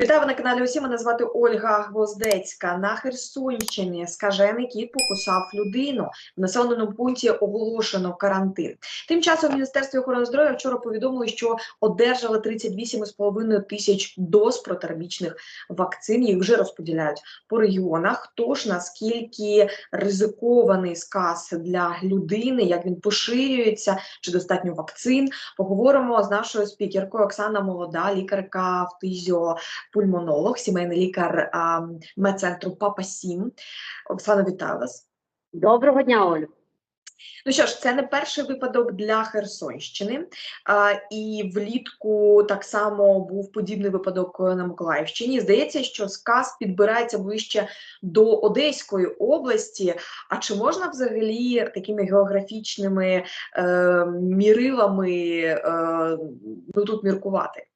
Вітаю на каналі Усі. Мене звати Ольга Гвоздецька. На Херсонщині скажений кіт покусав людину. В населеному пункті оголошено карантин. Тим часом в Міністерстві охорони здоров'я вчора повідомили, що одержали 38,5 тисяч доз протирамічних вакцин. Їх вже розподіляють по регіонах. Тож наскільки ризикований сказ для людини, як він поширюється, чи достатньо вакцин, поговоримо з нашою спікеркою Оксана Молода, лікарка фтизіо пульмонолог, сімейний лікар медцентру Папа Сім. Оксана, вітаю вас. Доброго дня, Олю. Ну що ж, це не перший випадок для Херсонщини, а, і влітку так само був подібний випадок на Миколаївщині. Здається, що сказ підбирається ближче до Одеської області. А чи можна взагалі такими географічними е, мірилами е, ну, тут міркувати?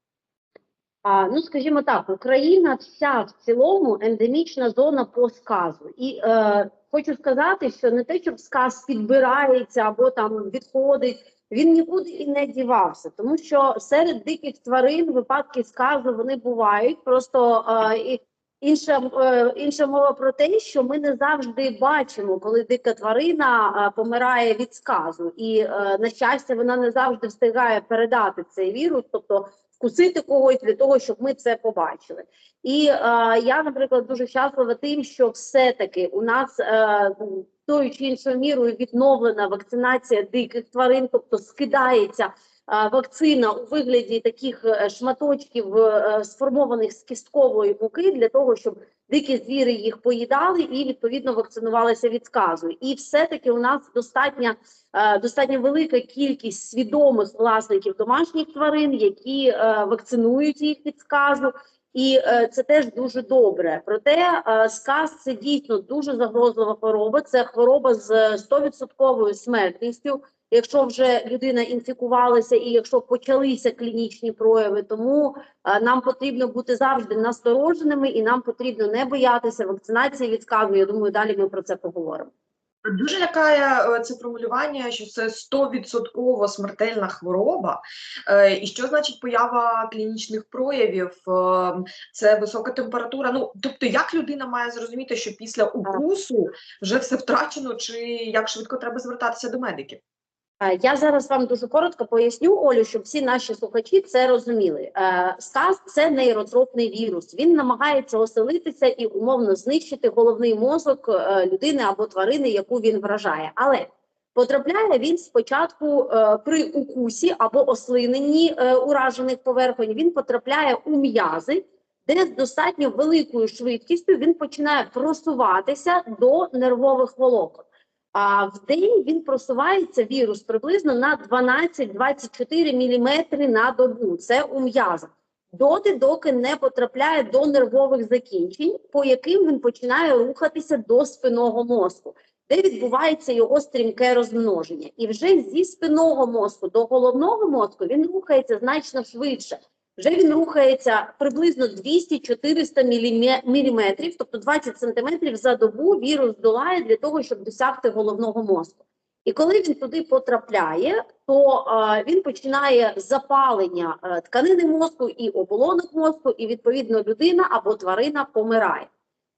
А, ну, скажімо так, Україна вся в цілому ендемічна зона по сказу. І е, хочу сказати, що не те, щоб сказ підбирається або там відходить, він нікуди і не дівався, тому що серед диких тварин випадки сказу вони бувають. Просто е, інша, е, інша мова про те, що ми не завжди бачимо, коли дика тварина е, помирає від сказу, і е, на щастя, вона не завжди встигає передати цей вірус, тобто вкусити когось для того, щоб ми це побачили. І е, я, наприклад, дуже щаслива тим, що все-таки у нас е, тою чи іншою мірою відновлена вакцинація диких тварин, тобто скидається. Е, Вакцина у вигляді таких е, шматочків, е, сформованих з кісткової муки, для того, щоб дикі звіри їх поїдали і відповідно вакцинувалися від сказу. І все-таки у нас достатня е, достатньо велика кількість свідомих власників домашніх тварин, які е, вакцинують їх від сказу. І е, це теж дуже добре. Проте е, сказ це дійсно дуже загрозлива хвороба. Це хвороба з е, 100% смертністю. Якщо вже людина інфікувалася і якщо почалися клінічні прояви, тому е, нам потрібно бути завжди настороженими і нам потрібно не боятися вакцинації від сказу. Я думаю, далі ми про це поговоримо. Дуже лякає е, це формулювання, що це 100% смертельна хвороба. Е, І що значить поява клінічних проявів? Це висока температура. Ну тобто, як людина має зрозуміти, що після укусу вже все втрачено, чи як швидко треба звертатися до медиків? Е, Я зараз вам дуже коротко поясню, Олю, щоб всі наші слухачі це розуміли. Е, Сказ це нейротропний вірус. Він намагається оселитися і умовно знищити головний мозок е, людини або тварини, яку він вражає. Але потрапляє він спочатку при укусі або ослиненні уражених поверхонь. Він потрапляє у м'язи, де з достатньо великою швидкістю він починає просуватися до нервових волокон. А в день він просувається вірус приблизно на 12-24 мм на добу. Це у м'язах. Доти, доки не потрапляє до нервових закінчень, по яким він починає рухатися до спинного мозку, де відбувається його стрімке розмноження. І вже зі спинного мозку до головного мозку він рухається значно швидше. Вже він рухається приблизно 200-400 міліметрів, тобто 20 сантиметрів за добу вірус долає для того, щоб досягти головного мозку. І коли він туди потрапляє, то е, він починає запалення е, тканини мозку і оболонок мозку, і відповідно людина або тварина помирає.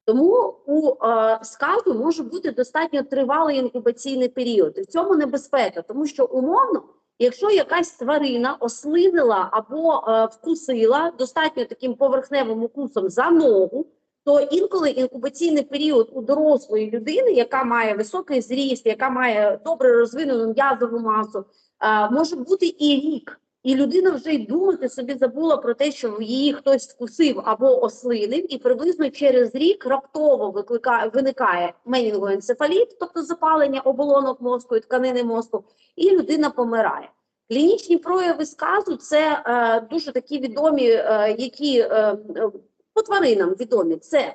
Тому у е, сказу може бути достатньо тривалий інкубаційний період. І в цьому небезпека, тому що умовно Якщо якась тварина ослинила або е, вкусила достатньо таким поверхневим укусом за ногу, то інколи інкубаційний період у дорослої людини, яка має високий зріст, яка має добре розвинену м'язову масу, е, може бути і рік. І людина вже й думати собі забула про те, що її хтось вкусив або ослинив, і приблизно через рік раптово викликає виникає менінгоенцефаліт, тобто запалення оболонок мозку і тканини мозку, і людина помирає. Клінічні прояви сказу це е, дуже такі відомі, е, які е, е, по тваринам відомі. Це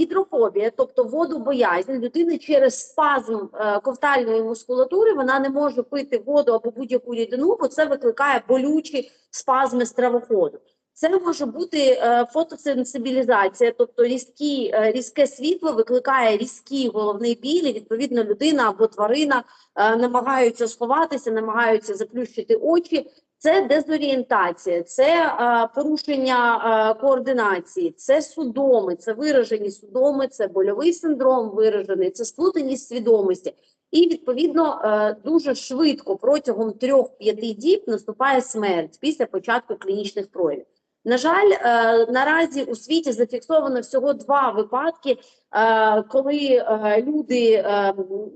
гідрофобія, тобто водобоязнь людини через спазм е, ковтальної мускулатури вона не може пити воду або будь-яку рідину, бо це викликає болючі спазми стравоходу. Це може бути е, фотосенсибілізація, тобто різкі, е, різке світло викликає різкі головний біль, і відповідно людина або тварина намагаються сховатися, намагаються заплющити очі. Це дезорієнтація, це е, порушення е, координації, це судоми, це виражені судоми, це больовий синдром виражений, це сплутаність свідомості. І відповідно е, дуже швидко протягом 3-5 діб наступає смерть після початку клінічних проявів. На жаль, е, наразі у світі зафіксовано всього два випадки, е, коли е, люди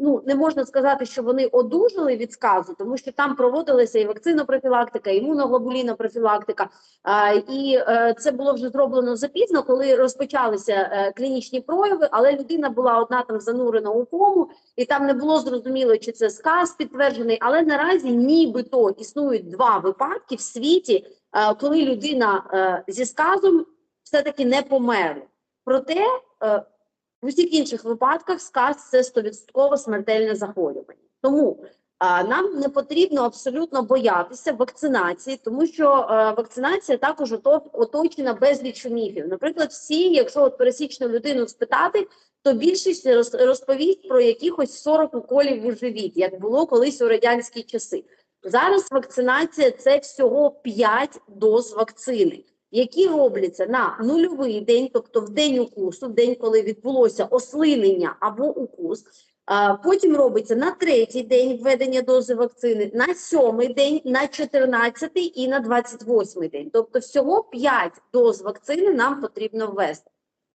ну не можна сказати, що вони одужали від сказу, тому що там проводилася і вакцинопрофілактика, і імуноглобулінопрофілактика. І це було вже зроблено запізно, коли розпочалися клінічні прояви, але людина була одна там занурена у кому, і там не було зрозуміло, чи це сказ підтверджений. Але наразі нібито існують два випадки в світі, коли людина е, зі сказом все-таки не померла. Проте е, в усіх інших випадках сказ це 100% смертельне захворювання. Тому нам не потрібно абсолютно боятися вакцинації, тому що е, вакцинація також оточена безліччю міфів. Наприклад, всі, якщо от пересічну людину спитати, то більшість роз- розповість про якихось 40 уколів у живіт, як було колись у радянські часи. Зараз вакцинація це всього 5 доз вакцини, які робляться на нульовий день, тобто в день укусу, в день, коли відбулося ослинення або укус. Потім робиться на третій день введення дози вакцини, на сьомий день, на 14 і на 28 день. Тобто всього 5 доз вакцини нам потрібно ввести.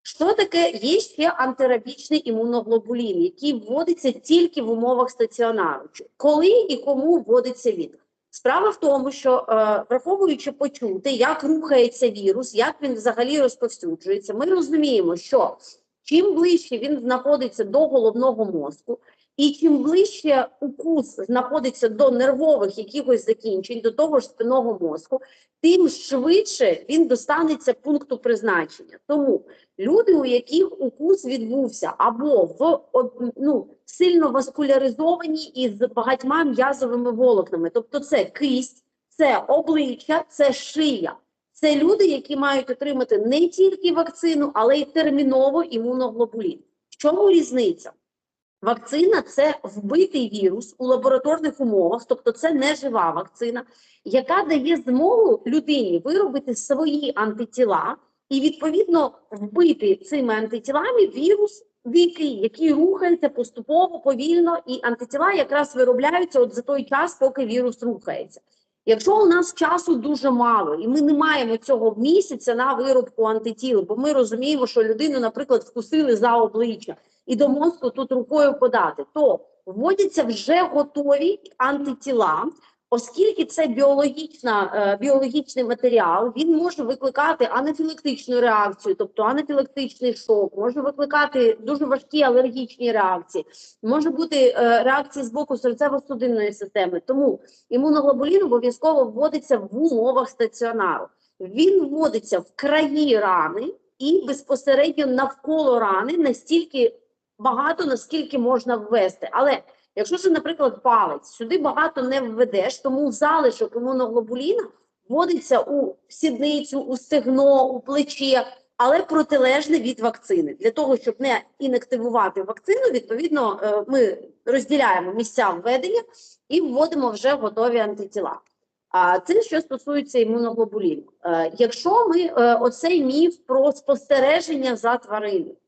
Що таке? Є ще антирабічний імуноглобулін, який вводиться тільки в умовах стаціонару. Коли і кому вводиться він? Справа в тому, що е, враховуючи почути, як рухається вірус, як він взагалі розповсюджується, ми розуміємо, що чим ближче він знаходиться до головного мозку, і чим ближче укус знаходиться до нервових якихось закінчень, до того ж спинного мозку, тим швидше він достанеться пункту призначення. Тому люди, у яких укус відбувся або в ну, сильно васкуляризовані із багатьма м'язовими волокнами, тобто це кисть, це обличчя, це шия. Це люди, які мають отримати не тільки вакцину, але й терміново імуноглобулін. В чому різниця? Вакцина це вбитий вірус у лабораторних умовах, тобто це не жива вакцина, яка дає змогу людині виробити свої антитіла і відповідно вбити цими антитілами вірус дикий, який рухається поступово, повільно, і антитіла якраз виробляються от за той час, поки вірус рухається. Якщо у нас часу дуже мало, і ми не маємо цього місяця на виробку антитіл, бо ми розуміємо, що людину, наприклад, вкусили за обличчя і до мозку тут рукою подати, то вводяться вже готові антитіла, оскільки це біологічна, е, біологічний матеріал, він може викликати анафілактичну реакцію, тобто анафілактичний шок, може викликати дуже важкі алергічні реакції, може бути е, реакції з боку серцево-судинної системи. Тому імуноглобулін обов'язково вводиться в умовах стаціонару. Він вводиться в краї рани і безпосередньо навколо рани настільки багато, наскільки можна ввести. Але якщо це, наприклад, палець, сюди багато не введеш, тому залишок імуноглобуліна вводиться у сідницю, у стегно, у плече, але протилежне від вакцини. Для того, щоб не інактивувати вакцину, відповідно, е, ми розділяємо місця введення і вводимо вже готові антитіла. А це що стосується імуноглобуліну. Е, Якщо ми е, оцей міф про спостереження за твариною, а,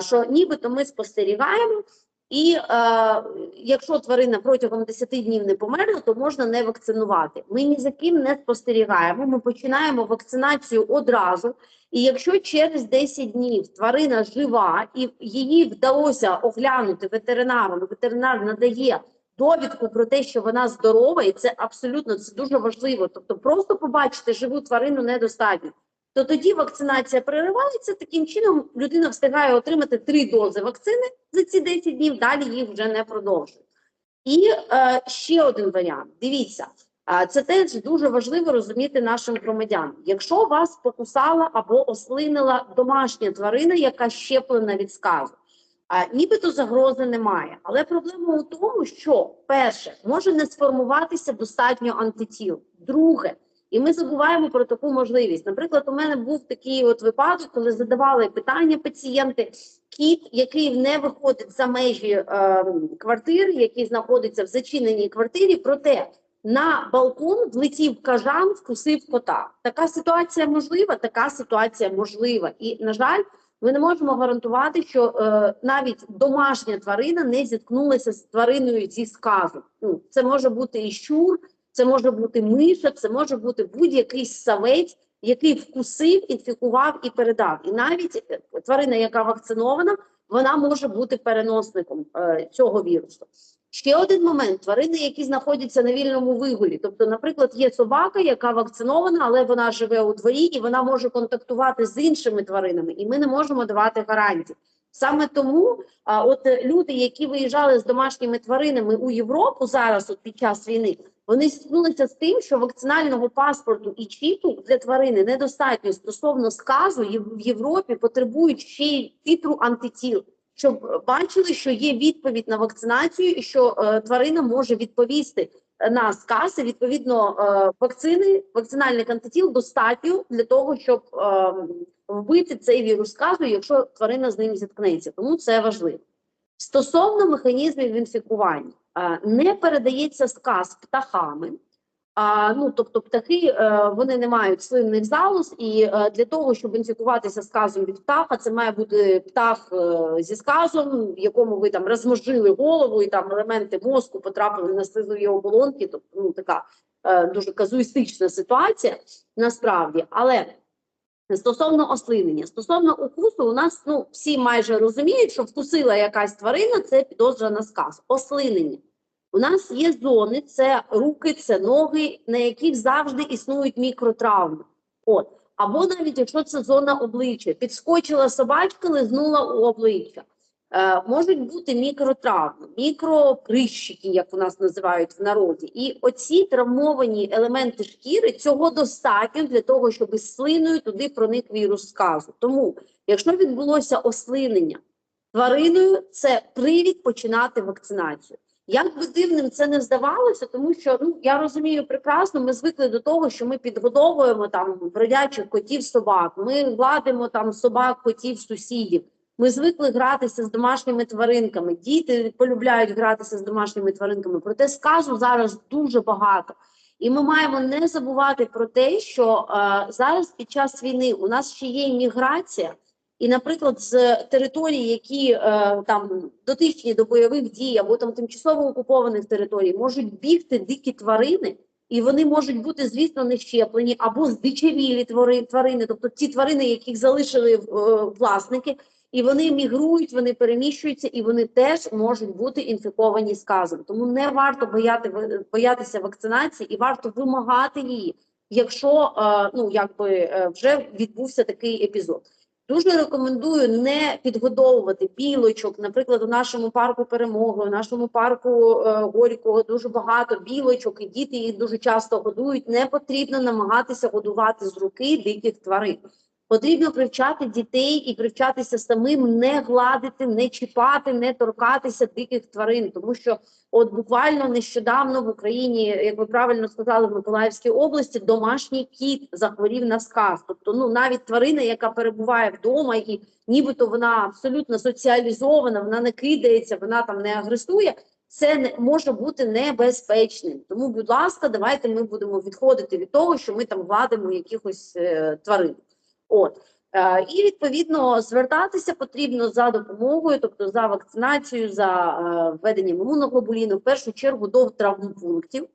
що нібито ми спостерігаємо, і е, якщо тварина протягом 10 днів не померла, то можна не вакцинувати. Ми ні за ким не спостерігаємо. Ми починаємо вакцинацію одразу. І якщо через 10 днів тварина жива і її вдалося оглянути ветеринаром, ветеринар надає довідку про те, що вона здорова, і це абсолютно це дуже важливо. Тобто, просто побачити живу тварину недостатньо. То тоді вакцинація переривається. Таким чином людина встигає отримати три дози вакцини за ці 10 днів, далі їх вже не продовжують. І е, ще один варіант. Дивіться, е, це теж дуже важливо розуміти нашим громадянам. Якщо вас покусала або ослинила домашня тварина, яка щеплена від сказу, а, нібито загрози немає. Але проблема у тому, що перше може не сформуватися достатньо антитіл. Друге, і ми забуваємо про таку можливість. Наприклад, у мене був такий от випадок, коли задавали питання пацієнти, кіт, який не виходить за межі е, квартири, який знаходиться в зачиненій квартирі, проте на балкон влетів кажан, вкусив кота. Така ситуація можлива, така ситуація можлива. І, на жаль, ми не можемо гарантувати, що е, навіть домашня тварина не зіткнулася з твариною зі сказу. Ну, це може бути і щур, це може бути миша, це може бути будь-який савець, який вкусив, інфікував і передав. І навіть е, тварина, яка вакцинована, вона може бути переносником е, цього вірусу. Ще один момент: тварини, які знаходяться на вільному вигулі. Тобто, наприклад, є собака, яка вакцинована, але вона живе у дворі і вона може контактувати з іншими тваринами, і ми не можемо давати гарантій. Саме тому, а, от люди, які виїжджали з домашніми тваринами у Європу зараз, от під час війни, вони стикнулися з тим, що вакцинального паспорту і чіпу для тварини недостатньо стосовно сказу в Європі потребують ще й титру антитіл щоб бачили, що є відповідь на вакцинацію, і що е, тварина може відповісти е, на сказ. І, Відповідно, е, вакцини, вакцинальних антитіл достатньо для того, щоб е, вбити цей вірус сказу, якщо тварина з ним зіткнеться. Тому це важливо. Стосовно механізмів інфікування, не передається сказ птахами. А, ну, тобто птахи е, вони не мають слинних залоз, і е, для того, щоб інфікуватися сказом від птаха, це має бути птах е, зі сказом, в якому ви там розмозжили голову, і там елементи мозку потрапили на слизові оболонки. Тобто ну, така е, дуже казуїстична ситуація насправді. Але стосовно ослинення, стосовно укусу, у нас ну всі майже розуміють, що вкусила якась тварина, це підозра на сказ. Ослинення. У нас є зони, це руки, це ноги, на яких завжди існують мікротравми. От. Або навіть якщо це зона обличчя, підскочила собачка, лизнула у обличчя. Е, можуть бути мікротравми, мікроприщики, як у нас називають в народі. І оці травмовані елементи шкіри цього достатньо для того, щоб із слиною туди проник вірус сказу. Тому, якщо відбулося ослинення твариною, це привід починати вакцинацію. Як би дивним це не здавалося, тому що ну я розумію прекрасно, ми звикли до того, що ми підгодовуємо там бродячих котів, собак. Ми гладимо там собак, котів, сусідів. Ми звикли гратися з домашніми тваринками. Діти полюбляють гратися з домашніми тваринками. Проте сказу зараз дуже багато. І ми маємо не забувати про те, що е, зараз під час війни у нас ще є міграція. І, наприклад, з територій, які е, там дотичні до бойових дій або там тимчасово окупованих територій, можуть бігти дикі тварини, і вони можуть бути, звісно, не щеплені або здичавілі твари, тварини, тобто ті тварини, яких залишили е, власники, і вони мігрують, вони переміщуються, і вони теж можуть бути інфіковані сказом. Тому не варто бояти боятися вакцинації і варто вимагати її, якщо е, ну якби е, вже відбувся такий епізод. Дуже рекомендую не підгодовувати білочок. Наприклад, у нашому парку перемоги, у нашому парку е, Горького дуже багато білочок, і діти їх дуже часто годують. Не потрібно намагатися годувати з руки диких тварин. Потрібно привчати дітей і привчатися самим не гладити, не чіпати, не торкатися диких тварин, тому що от буквально нещодавно в Україні, як ви правильно сказали, в Миколаївській області домашній кіт захворів на сказ. Тобто, ну навіть тварина, яка перебуває вдома, і нібито вона абсолютно соціалізована, вона не кидається, вона там не агресує. Це не може бути небезпечним. Тому, будь ласка, давайте ми будемо відходити від того, що ми там гладимо якихось е, тварин. От е, і відповідно звертатися потрібно за допомогою, тобто за вакцинацією, за е, введенням імуноглобуліну, в першу чергу до травмпунктів.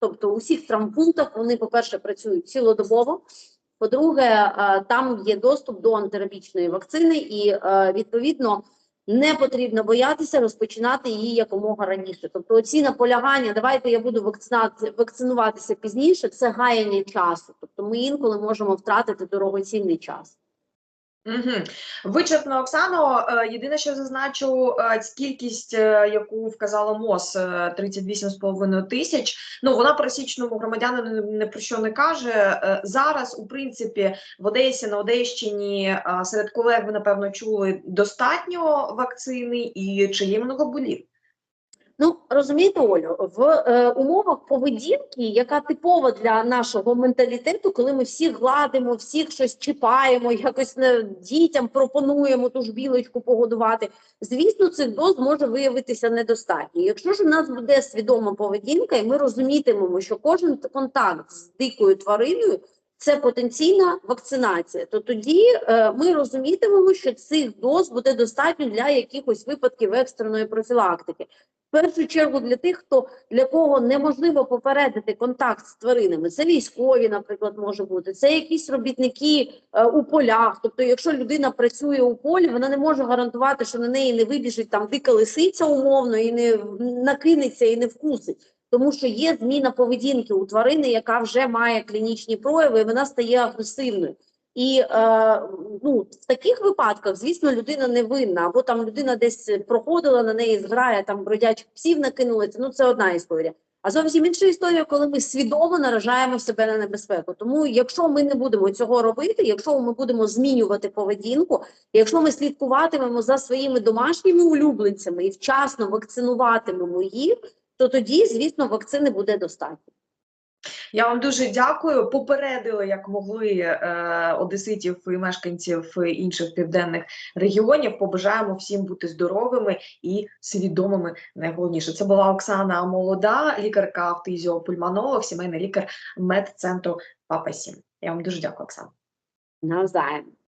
Тобто, у всіх травмпунктах вони, по-перше, працюють цілодобово. По-друге, е, там є доступ до антирабічної вакцини, і відповідно не потрібно боятися розпочинати її якомога раніше. Тобто, оці наполягання, давайте я буду вакцинуватися пізніше. Це гаяння часу. Тобто, ми інколи можемо втратити дорогоцінний час. Угу. Вичерпно, Оксано. Е, Єдине, що зазначу, е, кількість, е, яку вказала МОЗ, е, 38,5 тисяч. Ну вона пересічному громадянину ні про що не каже. Зараз, у принципі, в Одесі на Одещині серед колег ви напевно чули достатньо вакцини і чи є імуноглобулін? Ну розумієте, Олю, в е, умовах поведінки, яка типова для нашого менталітету, коли ми всіх гладимо, всіх щось чіпаємо, якось не, дітям пропонуємо ту ж білочку погодувати. Звісно, цих доз може виявитися недостатньо. Якщо ж у нас буде свідома поведінка, і ми розумітимемо, що кожен контакт з дикою твариною це потенційна вакцинація, то тоді е, ми розумітимемо, що цих доз буде достатньо для якихось випадків екстреної профілактики. В першу чергу для тих, хто для кого неможливо попередити контакт з тваринами. Це військові, наприклад, може бути, це якісь робітники е, у полях. Тобто, якщо людина працює у полі, вона не може гарантувати, що на неї не вибіжить там дика лисиця умовно і не накинеться і не вкусить. Тому що є зміна поведінки у тварини, яка вже має клінічні прояви, вона стає агресивною. І е, ну, в таких випадках, звісно, людина не винна, або там людина десь проходила на неї зграя, там бродячих псів накинулися. Ну це одна історія. А зовсім інша історія, коли ми свідомо наражаємо себе на небезпеку. Тому, якщо ми не будемо цього робити, якщо ми будемо змінювати поведінку, якщо ми слідкуватимемо за своїми домашніми улюбленцями і вчасно вакцинуватимемо їх, то тоді, звісно, вакцини буде достатньо. Я вам дуже дякую. Попередили, як могли е, одеситів і мешканців інших південних регіонів. Побажаємо всім бути здоровими і свідомими. Найголовніше це була Оксана Молода, лікарка автизіопульмонолог, сімейний лікар медцентру Папа 7. Я вам дуже дякую, Оксана. Навзаєм.